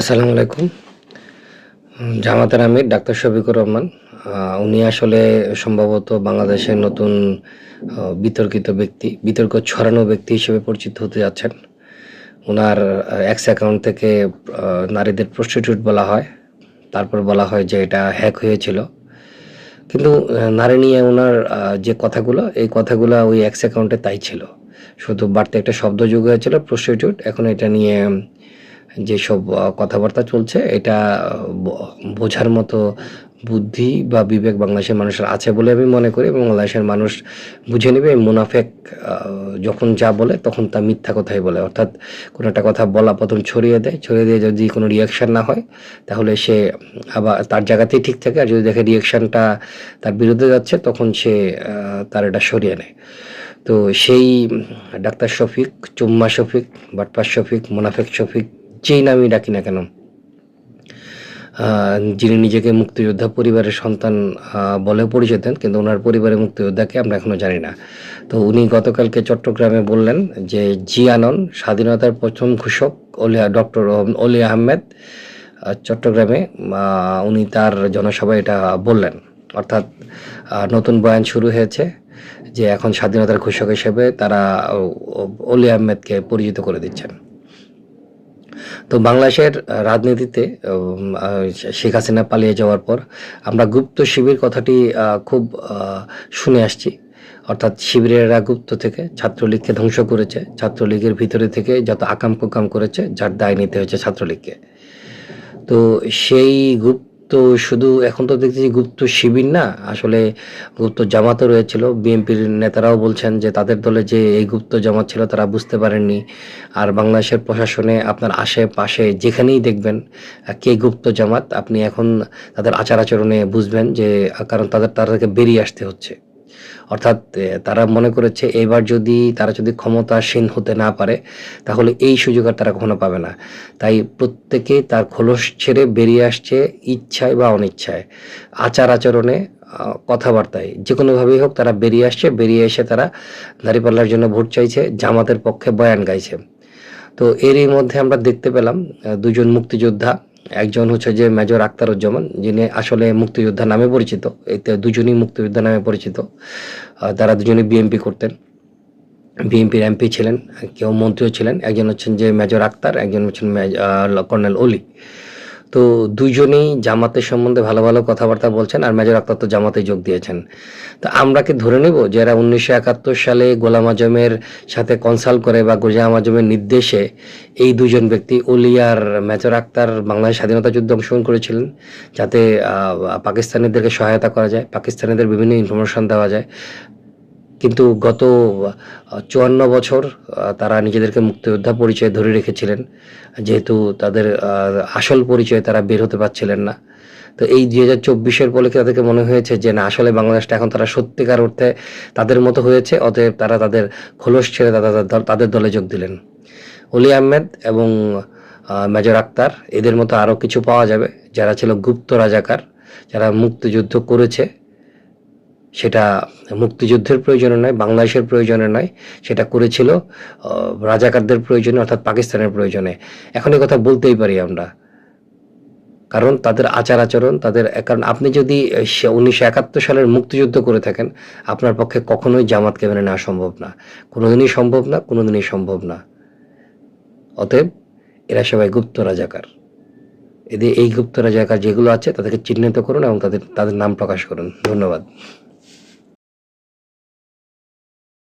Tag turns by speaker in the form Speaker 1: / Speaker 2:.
Speaker 1: আসসালামু আলাইকুম। জামাতের আমির ডাক্তার শফিকুর রহমান। উনি আসলে সম্ভবত বাংলাদেশের নতুন বিতর্কিত ব্যক্তি, বিতর্ক ছড়ানো ব্যক্তি হিসেবে পরিচিত হতে যাচ্ছেন। ওনার এক্স অ্যাকাউন্ট থেকে নারীদের প্রস্টিটিউট বলা হয়। তারপর বলা হয় যে এটা হ্যাক হয়েছিল। কিন্তু নারী নিয়ে ওনার যে কথাগুলো, এই কথাগুলো ওই এক্স অ্যাকাউন্টে তাই ছিল। শুধু বাড়তে একটা শব্দ যোগ হয়েছিল প্রস্টিটিউট এখন এটা নিয়ে যেসব কথাবার্তা চলছে, এটা বোঝার মতো বুদ্ধি বা বিবেক বাংলাদেশের মানুষের আছে বলে আমি মনে করি এবং বাংলাদেশের মানুষ বুঝে নেবে মুনাফেক যখন যা বলে তখন তা মিথ্যা কথাই বলে। অর্থাৎ কোনো একটা কথা বলা প্রথম ছড়িয়ে দেয়, ছড়িয়ে দিয়ে যদি কোনো রিয়াকশান না হয়, তাহলে সে আবার তার জায়গাতেই ঠিক থাকে। আর যদি দেখে রিয়াকশানটা তার বিরুদ্ধে যাচ্ছে, তখন সে তার এটা সরিয়ে নেয়। তো সেই, ডাক্তার শফিক, চুম্মা শফিক, বাটপার শফিক, মুনাফেক শফিক যেই নামই ডাকি না কেন যিনি নিজেকে মুক্তিযোদ্ধা পরিবারের সন্তান আহ, বলে পরিচয় দেন কিন্তু ওনার পরিবারের মুক্তিযোদ্ধাকে আমরা এখনও জানি না। তো উনি গতকালকে চট্টগ্রামে বললেন যে জিয়ানন স্বাধীনতার প্রথম ঘোষক অলিয়া ডক্টর অলি আহমেদ। চট্টগ্রামে উনি তার জনসভায় এটা বললেন। অর্থাৎ নতুন বয়ান শুরু হয়েছে যে এখন স্বাধীনতার ঘোষক হিসেবে তারা অলি আহমেদকে পরিচিত করে দিচ্ছেন। তো বাংলাদেশের রাজনীতিতে শেখ হাসিনা পালিয়ে যাওয়ার পর আমরা গুপ্ত শিবির কথাটি খুব শুনে আসছি। অর্থাৎ শিবিরেরা গুপ্ত থেকে ছাত্রলীগকে ধ্বংস করেছে। ছাত্রলীগের ভিতরে থেকে যত আকাম কুকাম করেছে, যার দায় নিতে হয়েছে ছাত্রলীগকে। তো সেই গুপ্ত শুধু এখন তো দেখতেছি গুপ্ত শিবির না, আসলে গুপ্ত জামাতও রয়েছিল, বিএনপির নেতারাও বলছেন যে তাদের দলে যে এই গুপ্ত জামাত ছিল তারা বুঝতে পারেননি। আর বাংলাদেশের প্রশাসনে আপনার আশেপাশে যেখানেই দেখবেন কে গুপ্ত জামাত, আপনি এখন তাদের আচার আচরণে বুঝবেন যে, কারণ তাদের, তাদেরকে বেরিয়ে আসতে হচ্ছে। অর্থাৎ তারা মনে করেছে এবার যদি তারা যদি ক্ষমতাসীন হতে না পারে, তাহলে এই সুযোগ আর তারা কখনো পাবে না। তাই প্রত্যেকে তার খোলস ছেড়ে বেরিয়ে আসছে ইচ্ছায় বা অনিচ্ছায়। আচার আচরণে কথাবার্তায় যে কোনোভাবেই হোক তারা বেরিয়ে আসছে, বেরিয়ে এসে তারা দাঁড়িপাল্লার জন্য ভোট চাইছে, জামাতের পক্ষে বয়ান গাইছে। তো এরই মধ্যে আমরা দেখতে পেলাম দুজন মুক্তিযোদ্ধা একজন হচ্ছে যে মেজর আক্তারুজ্জামান যিনি আসলে মুক্তিযোদ্ধা নামে পরিচিত। এতে দুজনই মুক্তিযোদ্ধা নামে পরিচিত। তারা দুজনই বিএমপি করতেন। বিএনপির এমপি ছিলেন, কেউ মন্ত্রীও ছিলেন। একজন হচ্ছেন যে মেজর আক্তার একজন হচ্ছেন কর্নেল অলি তো দুজনেই জামাতের সম্বন্ধে ভালো ভালো কথাবার্তা বলছেন আর মেজর আক্তার তো জামাতে যোগ দিয়েছেন। তো আমরা কি ধরে নেব যারা উনিশশো একাত্তর সালে গোলাম আজমের সাথে কনসাল্ট করে বা গোলাম আজমের নির্দেশে এই দুজন ব্যক্তি অলি আর মেজর আক্তার বাংলাদেশ স্বাধীনতা যুদ্ধে অংশগ্রহণ করেছিলেন যাতে পাকিস্তানিদেরকে সহায়তা করা যায়, পাকিস্তানিদের বিভিন্ন ইনফরমেশন দেওয়া যায়। কিন্তু গত চুয়ান্ন বছর তারা নিজেদেরকে মুক্তিযোদ্ধা পরিচয় ধরে রেখেছিলেন। যেহেতু তাদের আসল পরিচয় তারা বের হতে পারছিলেন না। তো এই দুই হাজার চব্বিশের বলে তাদেরকে মনে হয়েছে যে, না, আসলে বাংলাদেশটা এখন তারা সত্যিকার অর্থে তাদের মতো হয়েছে, অতএব তারা তাদের খোলস ছেড়ে তারা তাদের দলে যোগ দিলেন। অলি আহমেদ এবং মেজর আক্তার, এদের মতো আরও কিছু পাওয়া যাবে। যারা ছিল গুপ্ত রাজাকার, যারা মুক্তিযুদ্ধ করেছে সেটা মুক্তিযুদ্ধের প্রয়োজনে নয়, বাংলাদেশের প্রয়োজনে নয়, সেটা করেছিল রাজাকারদের প্রয়োজনে, অর্থাৎ পাকিস্তানের প্রয়োজনে। এখন কথা বলতেই পারি আমরা। কারণ তাদের আচার আচরণ, তাদের, কারণ আপনি যদি উনিশশো একাত্তর সালের মুক্তিযুদ্ধ করে থাকেন, আপনার পক্ষে কখনোই জামাতকে মেনে নেওয়া সম্ভব না। কোনোদিনই সম্ভব না, কোনোদিনই সম্ভব না। অতএব, এরা সবাই গুপ্ত রাজাকার। এদের এই গুপ্ত রাজাকার যেগুলো আছে, তাদেরকে চিহ্নিত করুন এবং তাদের তাদের নাম প্রকাশ করুন। ধন্যবাদ।